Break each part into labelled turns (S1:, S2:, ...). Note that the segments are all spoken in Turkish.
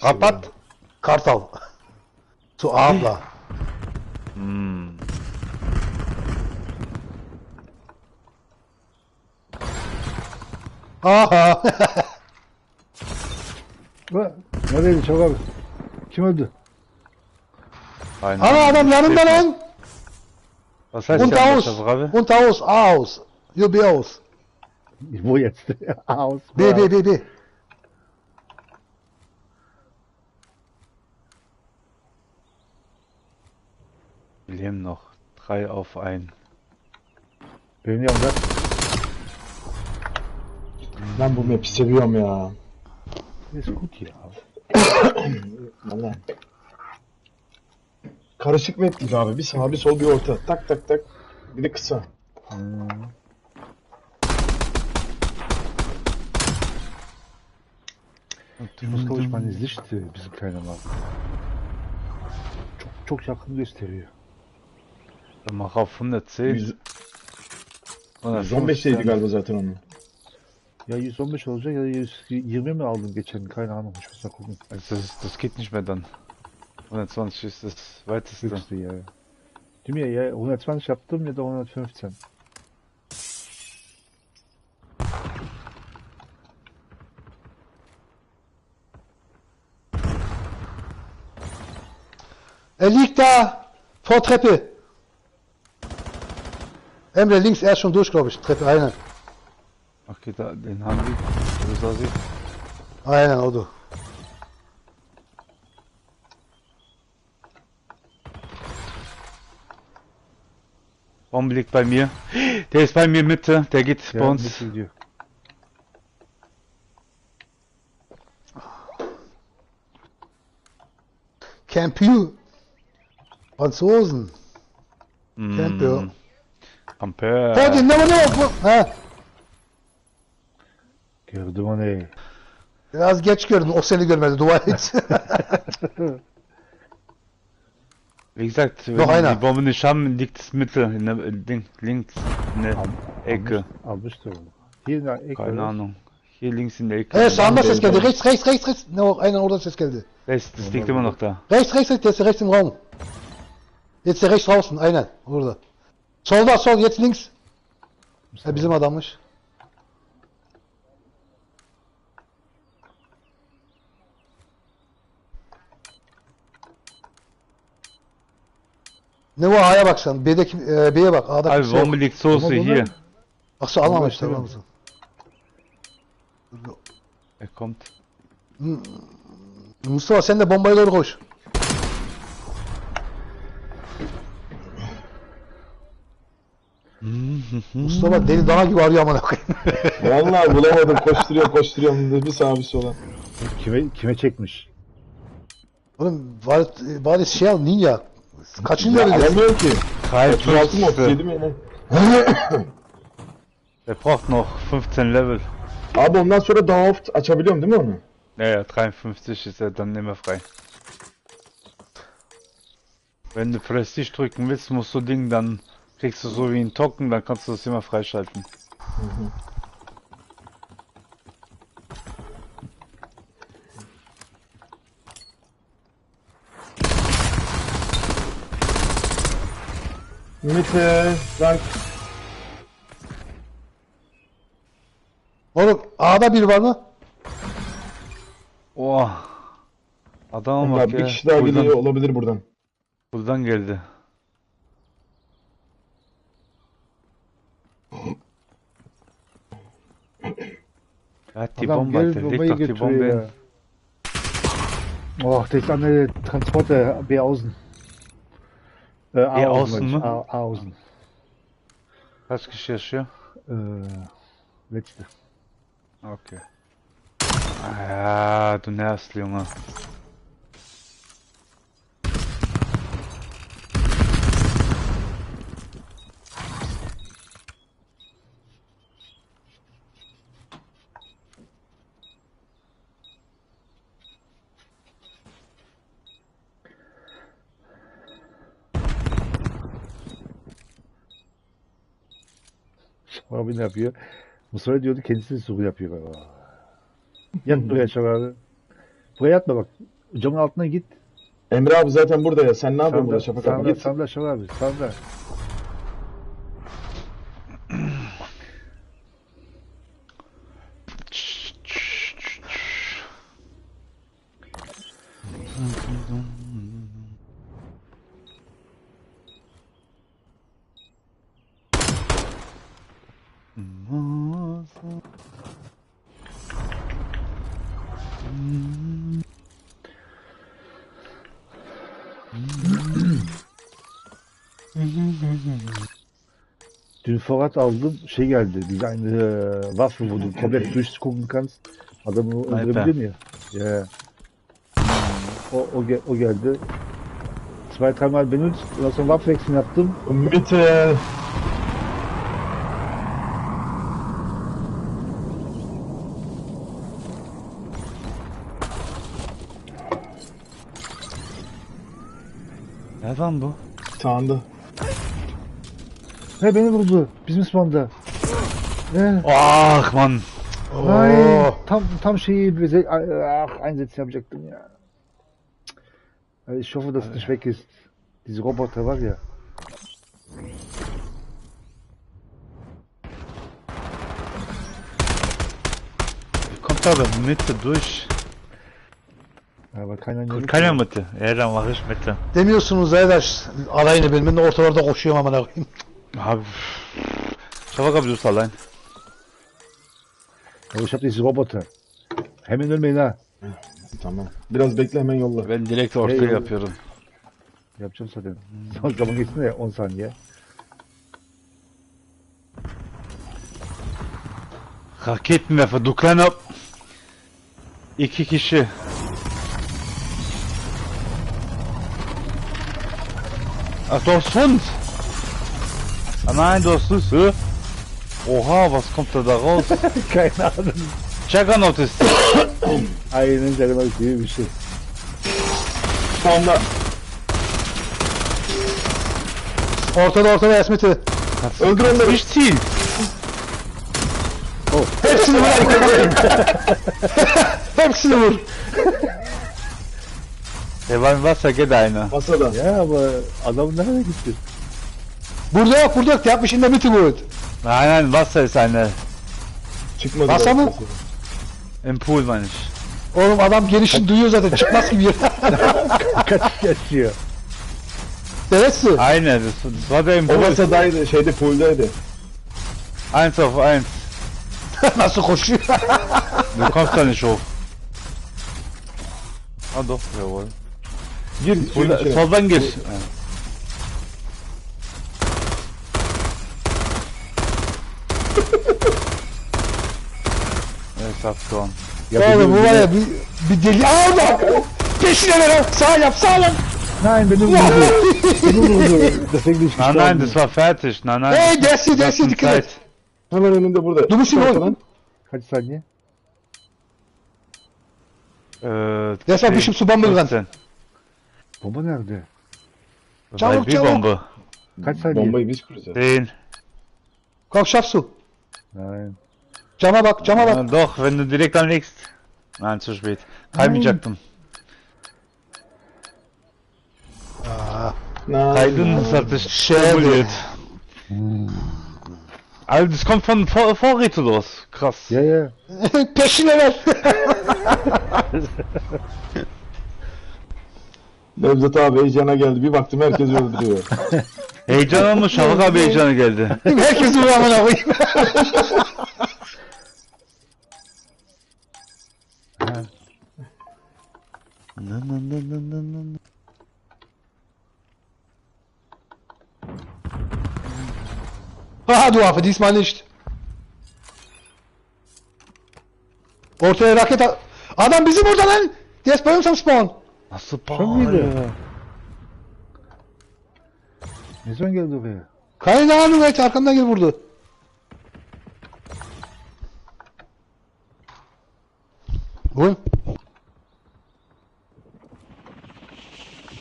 S1: Kapat. Kartal. Su abla.
S2: Hmm.
S1: Aha.
S3: Ha, Neredeydi Çabuk abi? Kim öldü?
S2: Aynen.
S1: Ana adam yanımda lan.
S2: Was heißt
S1: Und
S2: ja
S1: aus.
S2: das, Rabe?
S1: Und aus. Aus. Aus.
S3: Bu yetti. Aus.
S1: B B B B.
S2: Wir leben noch. Drei auf ein.
S3: Benim yanımda.
S4: Ben bu map'i seviyorum ya.
S3: Ist gut ya.
S4: Valla. Karışık map gibi abi. Bir sağ bir sol bir orta. Tak tak tak. Bir de kısa.
S3: Sicht äh, ein bisschen kleiner machen. Çok çok yakın gösteriyor.
S2: Dann mach auf 110.
S4: 100,
S2: 115
S4: 115'teydi galiba zaten onun.
S3: Ya 115 olacak ya da 120 mi aldın geçen? Keine Ahnung. Ich muss da gucken.
S2: Also das, das geht nicht mehr dann. 120 ist das weiteste.
S3: Höchste ya. Değil mi ya? ya 120 yaptım ya da 115.
S1: Er liegt da. Vor Treppe. Emre links, er ist schon durch, glaube ich. Treppe, aynen.
S2: Okay, da, den haben die. So sah sie.
S1: Aynen oldu.
S2: Bombe liegt bei mir. Der ist bei mir Mitte. Der geht bei
S3: Ya
S2: uns.
S1: Campieu. Franzosen.
S2: Mm.
S1: Campieu.
S2: Ampere.
S1: Dir, ne, ne, ne. Ha.
S3: Gördüm onu.
S1: Biraz geç gördün. O seni görmedi. Dua et.
S2: Wie gesagt, wenn
S1: Noch
S2: die
S1: einer.
S2: die Bombe nicht haben, liegt es Mitte, in der, link, links, in der Ecke.
S3: Almıştır onu. Hier in der Ecke.
S2: Keine
S3: oder?
S2: Ahnung. Hier links in der Ecke.
S1: He sağında ses geldi. Rechts, rechts, rechts, rechts. Ne, o- aynen orada ses geldi.
S2: Rechts, das liegt immer noch da.
S1: Rechts, rechts, rechts. Der ist rechts im Raum. Jetzt der rechts draußen. Aynen. Orada. Solda sol. Jetzt links. Ha, bizim adammış. Ne bu A'ya bak sen. B'deki, e, B'ye bak. A'da
S2: Abi
S1: kimse yok.
S2: Liegt so,
S3: Ama
S2: so
S3: bunlar-
S2: hier.
S1: Aksu almamış tamam mısın?
S2: Er kommt.
S1: Mustafa sen de bombaya doğru koş. Mustafa deli dana gibi arıyor amına koyayım.
S4: Vallahi bulamadım. Koşturuyor koşturuyor. Bir sağ bir sola.
S3: Kime, kime çekmiş?
S1: Oğlum bari, bari şey al ninja. Kaçıncı leveldesin?
S4: alamıyorum ki. 36 mı
S2: 53.
S4: 37 mi ne?
S2: Er braucht noch 15 Level.
S4: Abi ondan sonra daha oft açabiliyorum değil mi onu?
S2: Ja, ja, 53 ist er dann nicht mehr frei. Wenn du Prestige drücken willst, musst du Ding, dann kriegst du so wie ein Token, dann kannst du das immer freischalten.
S4: Mitte, rank.
S1: Oğlum A'da bir var mı?
S2: Oh. Adama
S4: Bak
S2: bak
S4: bir
S2: ya.
S4: kişi daha
S2: Buradan,
S4: olabilir buradan.
S2: buradan geldi. Er hat die
S3: Adam
S2: Bombe,
S3: gel
S2: Alter. Leg
S3: bombayı
S2: doch die Bombe.
S3: Oh, das ist eine Transporter B außen. Äh, A
S2: außen, ne?
S3: A, A außen.
S2: Kaç kişi yaşıyor?
S3: Äh, letzte.
S2: Okay. Ah, ja, du nervst, Junge.
S3: Abi ne yapıyor? Mustafa diyordu kendisi sur yapıyor. Aa. Yat buraya Şok abi. Buraya atma bak. Camın altına git.
S4: Emre abi zaten burada ya. Sen ne yapıyorsun burada Şafak abi? Git.
S3: sağda Şafak abi. Sağda. Dün Fakat aldım. Şey geldi. Design äh, Waffe, wo du komplett durchgucken kannst. Adamı öldürebiliyor mu ya? Ya. O, o, o geldi. Zwei, dreimal benutzt. Ondan sonra Waffenwechsel yaptım.
S4: Mitte.
S2: Ne lan bu?
S4: Sağında.
S3: He beni vurdu. Bizim spanda. Ne?
S2: Ah man.
S3: Ay,
S1: Oo.
S3: tam tam şeyi bize ah, Einsatz yapacaktım ya. Also ich hoffe, dass es nicht weg ist. Diese Roboter var ya.
S2: Kommt aber Mitte durch.
S3: Aber keiner
S2: Gut, keiner Mitte. Ja, dann mach ich Mitte.
S1: Demiyorsunuz arkadaş. Ben de ortalarda koşuyorum amına koyayım.
S2: Hab... Şafak abi dur allein.
S3: Aber ich hab diese Roboter. Hemen ölmeyin ha.
S4: Tamam. Biraz bekle hemen yolla.
S2: Ben direkt ortaya
S3: Eyvallah.
S2: yapıyorum.
S3: Yapacağım zaten. Son zaman geçsin de ya 10 saniye.
S2: Raketenwerfer, du kleiner... İki kişi. Ach, hast Süße. Oha, was kommt da da raus?
S3: Keine Ahnung.
S2: Juggernaut ist
S3: Aynen denemek gibi bir şey.
S4: Sağında.
S1: Ortada ortada Esmet'i.
S4: Öldür onları.
S2: nicht ziehen.
S1: Hepsini vur. Hepsini vur.
S2: Der war im Wasser, geht einer.
S4: Masada.
S3: Ya ama adam nereye gitti?
S1: Burada yok burada yok. Yapmış the middle wood.
S2: Nein, nein, Wasser ist einer.
S4: Çıkmadı.
S1: Masa mı?
S2: Im Pool meine ich.
S1: Oğlum adam gelişini duyuyor zaten. Çıkmaz gibi yer.
S3: Kaç geçiyor?
S1: Neresi?
S2: Einer, das, das war der im
S4: O
S2: Pool.
S4: masadaydı. Şeyde pooldaydı.
S2: Eins auf eins.
S1: Nasıl koşuyor?
S2: Du kommst da nicht hoch. Ah doch, jawohl.
S4: Gir. suyun
S2: Oder,
S4: içine.
S2: soldan gir. Evet, Afton.
S1: Oğlum bu var ya bir, bir deli. Aa orada. Peşine ver. Sağ yap sağ yap.
S3: Nein, beni vurdu. beni vurdu. Deswegen bin ich
S2: Nein, nein, das war fertig. Nein, nein.
S1: Hey dersi
S2: Wir
S1: dersi
S2: hatten
S1: dikkat et.
S4: Hemen önünde burada.
S1: Durmuşsun
S4: Şu
S1: oğlum.
S4: ortadan.
S3: Kaç saniye?
S2: Äh,
S1: Das war bestimmt zu Bombe gerannt.
S2: 15.
S3: Bomba nerede?
S1: Çabuk, çabuk.
S2: B-Bombe.
S3: Kaç saniye?
S4: Bombayı biz kuracağız.
S2: 10.
S1: Kalk Şafsu.
S3: Nein.
S1: Cama bak cama bak.
S2: Äh, doch, wenn du direkt anlegst. Nein, zu spät. Kaymayacaktım. Kaydın
S1: Schade.
S2: simuliert. Also das kommt von Vor Vorräte los. Krass.
S3: Ya ya.
S1: Peşine ver.
S4: Nevzat abi heyecana geldi. Bir baktım herkes öldürüyor.
S2: Heyecan olmuş. Şafak abi heyecanı geldi.
S1: Herkes vuruyor amına koyayım. Aha du Affe, diesmal nicht. Ortaya raket at. Adam bizim orada lan. Der ist bei uns am Spawn.
S2: Nasıl bağırıyor?
S3: Ne zaman geldi oraya?
S1: Keine Ahnung et arkamdan gel vurdu. Bu.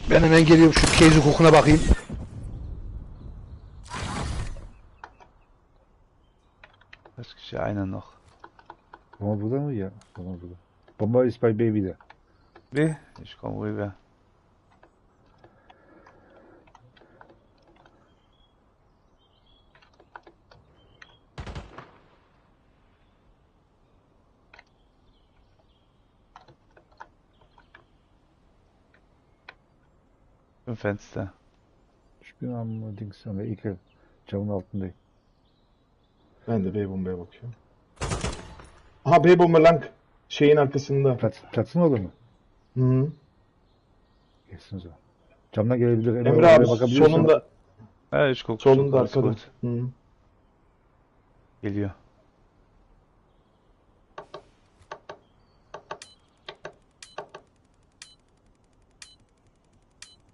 S1: Ben hemen geliyorum şu keyzi kokuna bakayım.
S2: Kaç kişi? Einer noch.
S3: Bomba burada mı ya? Bomba burada. Bomba ist bei B wieder.
S2: B, ich komme rüber. Im Fenster.
S3: Ich bin am Dings an der Ecke. Camın altındayım.
S4: Ben de B bombaya bakıyorum. Aha B bomba lang. Şeyin arkasında.
S3: Platz, Platzın orada mı?
S4: Hı -hı.
S3: Geçsin o zaman. Camdan gelebilir. Emre,
S4: Emre abi solunda.
S2: Ja, ich guck.
S4: Solunda arkada. Hı -hı.
S2: Geliyor.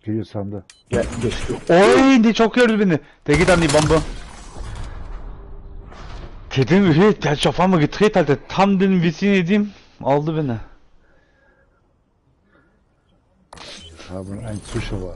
S3: Geliyor sağında.
S4: Gel geçti.
S2: Oy ne çok gördü beni. Geht an die Bombe. Dedim hey, der auf einmal gedreht, Alter. Tam dedim Visin edeyim. Aldı beni.
S3: Haben ein Zuschauer.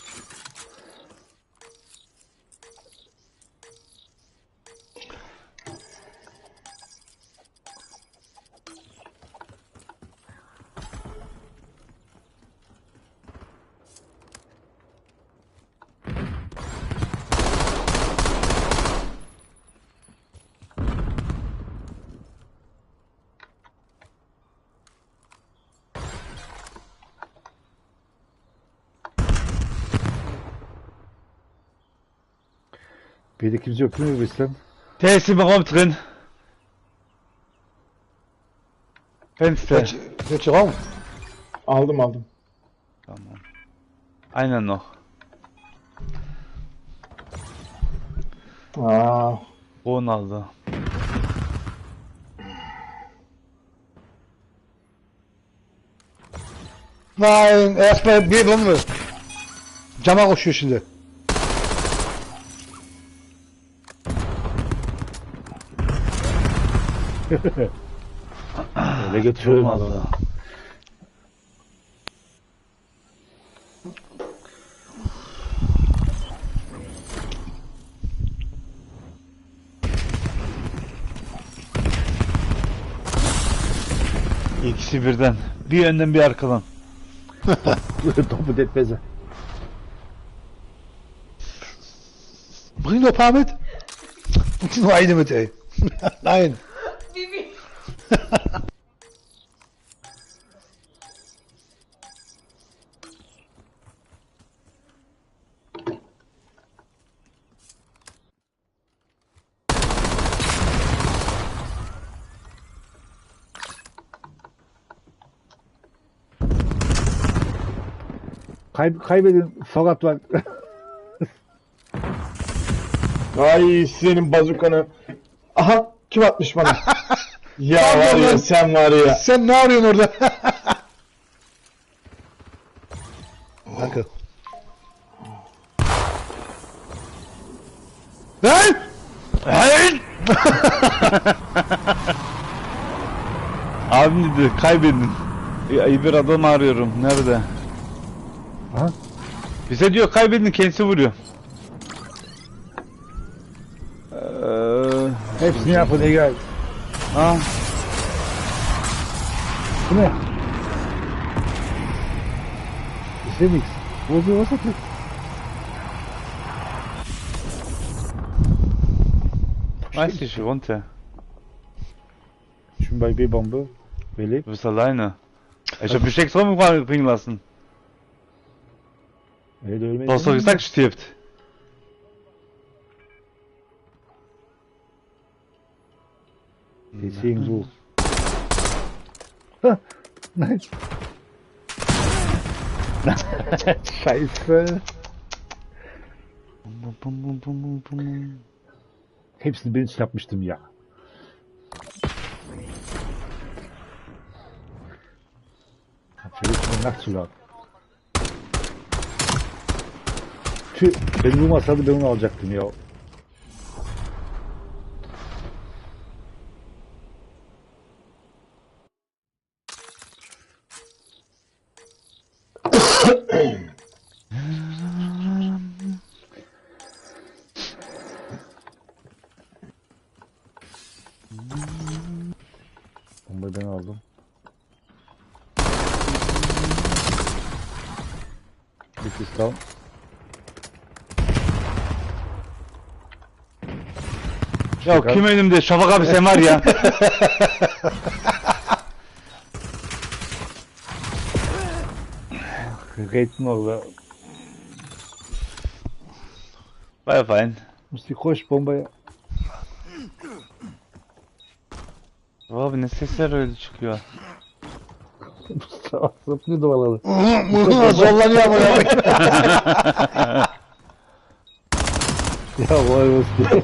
S3: B'de kimse yok değil mi Beslen?
S2: Der ist im Raum drin. Fenster.
S1: Welche, welche Raum?
S4: Aldım aldım.
S2: Tamam. Einer noch.
S4: Aa,
S2: Ronaldo.
S1: Nein, erstmal bir bombe. Cama koşuyor şimdi.
S3: Öyle götürüyorum adamı.
S2: İkisi birden. Bir önden bir arkadan.
S3: Topu detmeze.
S1: Bring doch mit. Nur eine mit, ey. Nein.
S3: Kay kaybedin fakat var.
S4: ay senin bazukanı. Aha kim atmış bana? ya
S1: Pardon
S4: var ya
S1: lan.
S4: sen var ya.
S1: Sen ne arıyorsun orada? Danke. Lan!
S2: Hayır! Abi dedi kaybedin. Ya, bir adam arıyorum. Nerede?
S3: Ha?
S2: Bize diyor kaybedin kendisi vuruyor. Eee,
S3: Hepsini yapın Ah.
S2: Komm
S3: her. Ich sehe nichts. Wo ist die Wasserkette?
S2: Weiß ich runter.
S3: Ich bin bei B-Bombe. Wer lebt?
S2: Du bist alleine. Ich hab also- mich extra bringen lassen. Du hast doch gesagt, stirbt.
S3: Deswegen so. Ha, Nein. Scheiße.
S2: Bum, bum, bum, bum, bum.
S3: Hepsini ben için yapmıştım ya. Mir nachzuladen. Tüh, beni vurmasaydı ben onu alacaktım ya.
S2: Ya kim önümde? Şafak abi sen var ya.
S3: Reiten orada.
S2: Baya fein.
S3: Musti koş bombaya.
S2: Abi ne sesler öyle çıkıyor.
S3: Zıplıyor duvarları.
S1: Zorlanıyor ama ya.
S3: Ya vay Musti.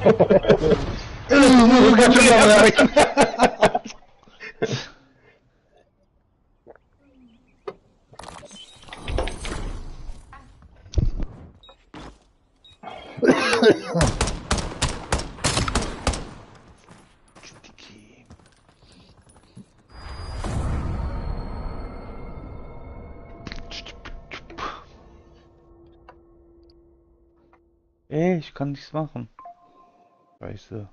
S2: Ey, ich kann nichts machen. Scheiße.